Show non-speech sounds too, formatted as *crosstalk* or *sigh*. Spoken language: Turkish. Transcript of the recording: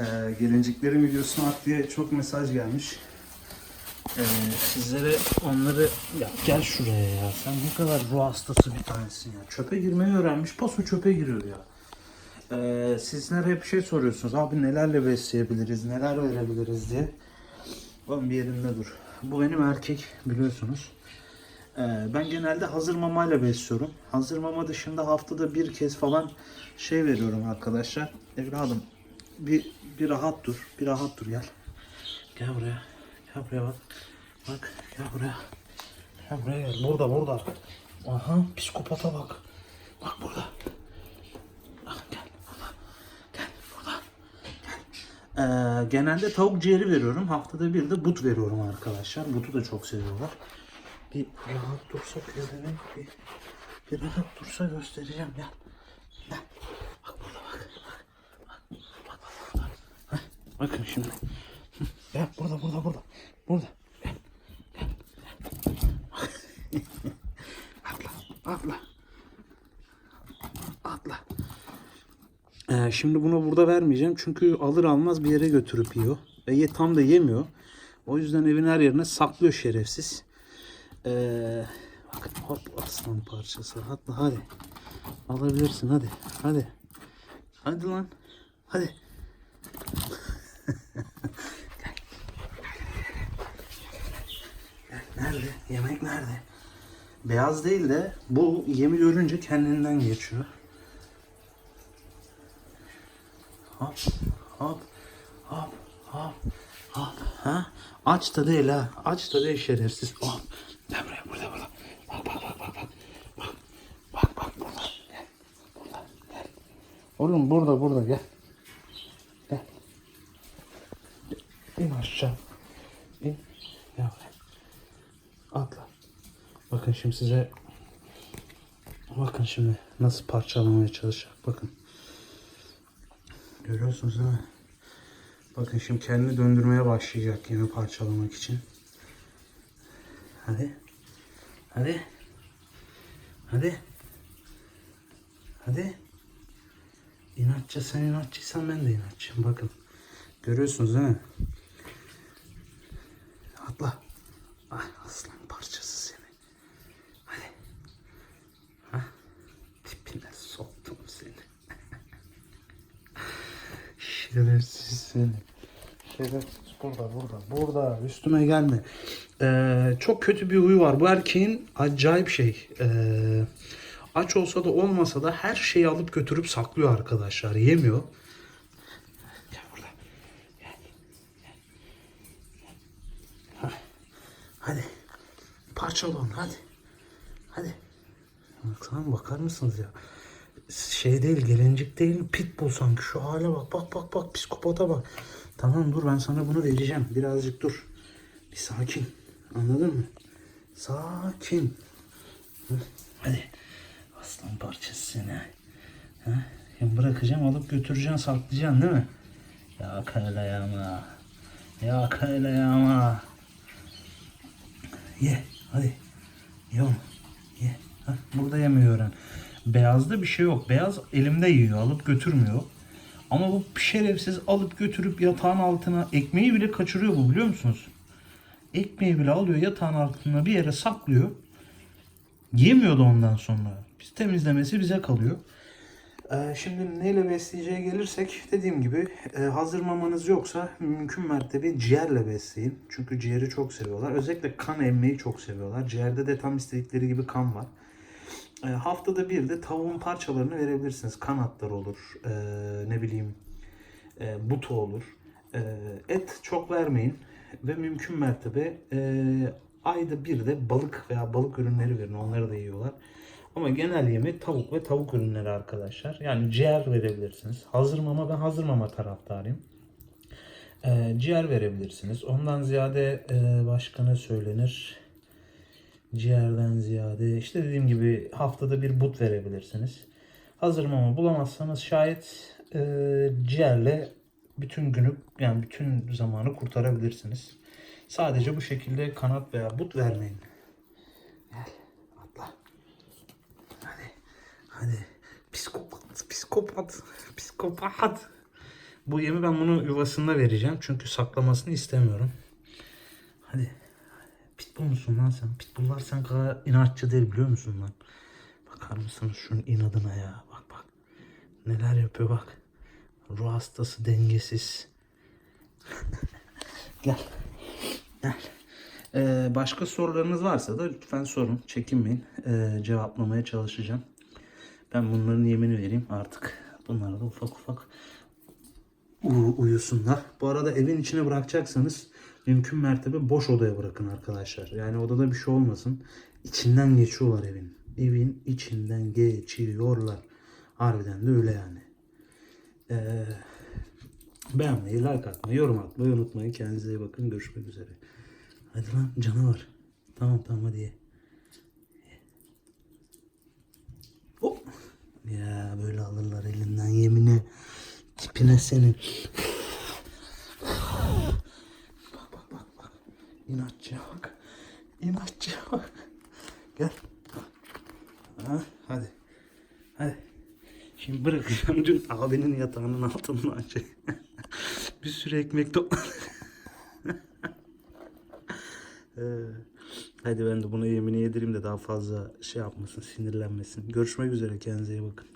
Ee, gelinciklerin videosunu at diye çok mesaj gelmiş. Ee, sizlere onları ya gel şuraya ya sen ne kadar ruh hastası bir tanesin ya. Çöpe girmeyi öğrenmiş paso çöpe giriyor ya. Ee, sizler hep şey soruyorsunuz abi nelerle besleyebiliriz neler verebiliriz diye. Oğlum bir yerinde dur. Bu benim erkek biliyorsunuz. Ee, ben genelde hazır mamayla besliyorum. Hazır mama dışında haftada bir kez falan şey veriyorum arkadaşlar. Evladım bir, bir rahat dur. Bir rahat dur gel. Gel buraya. Gel buraya bak. Bak gel buraya. Gel buraya gel. Burada burada. Aha psikopata bak. Bak burada. Gel. Burada. Gel burada. Ee, genelde tavuk ciğeri veriyorum. Haftada bir de but veriyorum arkadaşlar. Butu da çok seviyorlar. Bir rahat dursa pezevenk bir, bir rahat dursa göstereceğim gel. Gel. Bak burada bak. Bak. Bak. Bak, bak burada. Heh, bakın şimdi. Gel burada burada burada. Burada. Atla. Atla. Atla. Ee, şimdi bunu burada vermeyeceğim çünkü alır almaz bir yere götürüp yiyor. Ve ye, tam da yemiyor. O yüzden evin her yerine saklıyor şerefsiz. Ee, bakın hop aslan parçası. Hatta hadi. Alabilirsin hadi. Hadi. Hadi lan. Hadi. Yemek nerede? Beyaz değil de bu yemi görünce kendinden geçiyor. Hop hop hop hop hop ha? Aç da değil ha. Aç da değil şerefsiz. Hop. Gel buraya burada burada. Bak bak bak bak bak. Bak bak bak burada. Gel. Burada gel. Oğlum burada burada gel. Gel. İn aşağı. İn. Gel buraya atla bakın şimdi size bakın şimdi nasıl parçalamaya çalışacak bakın Görüyorsunuz değil mi? Bakın şimdi kendini döndürmeye başlayacak yine parçalamak için. Hadi. Hadi. Hadi. Hadi. İnatçı sen inatçıysan ben de inatçıyım. Bakın. Görüyorsunuz değil mi? Atla. Ah aslan parçası seni. Hadi. Hah. Tipine soktum seni. Şerefsiz seni. Şerefsiz burada burada burada üstüme gelme. Ee, çok kötü bir huyu var. Bu erkeğin acayip şey. Ee, aç olsa da olmasa da her şeyi alıp götürüp saklıyor arkadaşlar. Yemiyor. Gel burada. Gel. Hadi. Parçala onu hadi. Hadi. Baksana bakar mısınız ya? Şey değil gelincik değil pitbull sanki şu hale bak bak bak bak psikopata bak. Tamam dur ben sana bunu vereceğim birazcık dur. Bir sakin anladın mı? Sakin. Hadi aslan parçası seni. Ha? Bırakacağım alıp götüreceksin saklayacaksın değil mi? Ya öyle yama. Ya öyle yama. Ye hadi. Ye. Ye. Hah, burada yemeyi öğren. Beyazda bir şey yok. Beyaz elimde yiyor. Alıp götürmüyor. Ama bu şerefsiz alıp götürüp yatağın altına ekmeği bile kaçırıyor bu biliyor musunuz? Ekmeği bile alıyor yatağın altına bir yere saklıyor. Yemiyor da ondan sonra. Biz temizlemesi bize kalıyor. Ee, şimdi neyle besleyeceğe gelirsek dediğim gibi e, hazır mamanız yoksa mümkün mertebe ciğerle besleyin. Çünkü ciğeri çok seviyorlar. Özellikle kan emmeyi çok seviyorlar. Ciğerde de tam istedikleri gibi kan var. E, haftada bir de tavuğun parçalarını verebilirsiniz. Kanatlar olur, e, ne bileyim e, butu olur. E, et çok vermeyin ve mümkün mertebe e, ayda bir de balık veya balık ürünleri verin. Onları da yiyorlar. Ama genel yemi tavuk ve tavuk ürünleri arkadaşlar. Yani ciğer verebilirsiniz. Hazır mama ben hazır mama taraftarıyım. E, ciğer verebilirsiniz. Ondan ziyade e, başka ne söylenir? Ciğerden ziyade işte dediğim gibi haftada bir but verebilirsiniz. Hazır mama bulamazsanız şayet e, ciğerle bütün günü yani bütün zamanı kurtarabilirsiniz. Sadece bu şekilde kanat veya but vermeyin. Gel atla. Hadi. Hadi. Psikopat. Psikopat. Psikopat. Bu yemi ben bunu yuvasında vereceğim. Çünkü saklamasını istemiyorum. Hadi. Pitbull musun lan sen? Pitbulllar sen kadar inatçı değil biliyor musun lan? Bakar mısınız şunun inadına ya? Bak bak. Neler yapıyor bak. Ruh hastası dengesiz. *laughs* Gel. Gel. Ee, başka sorularınız varsa da lütfen sorun. Çekinmeyin. Ee, cevaplamaya çalışacağım. Ben bunların yemini vereyim artık. Bunlar da ufak ufak uyusunlar. Bu arada evin içine bırakacaksanız mümkün mertebe boş odaya bırakın arkadaşlar. Yani odada bir şey olmasın. İçinden geçiyorlar evin. Evin içinden geçiyorlar. Harbiden de öyle yani. Ee, beğenmeyi, like atmayı, yorum atmayı unutmayın. Kendinize iyi bakın. Görüşmek üzere. Hadi lan canavar. Tamam tamam hadi ye. Hop. Ya böyle alırlar elinden yemine. Tipine senin. Bak bak bak bak. İnatçıya bak. İnatçıya bak. Gel. Ha, hadi. Hadi. Şimdi bırakacağım dün abinin yatağının altından şey. *laughs* bir sürü ekmek topladım. *laughs* Ee, Hadi ben de buna yemini yedireyim de daha fazla şey yapmasın, sinirlenmesin. Görüşmek üzere kendinize iyi bakın.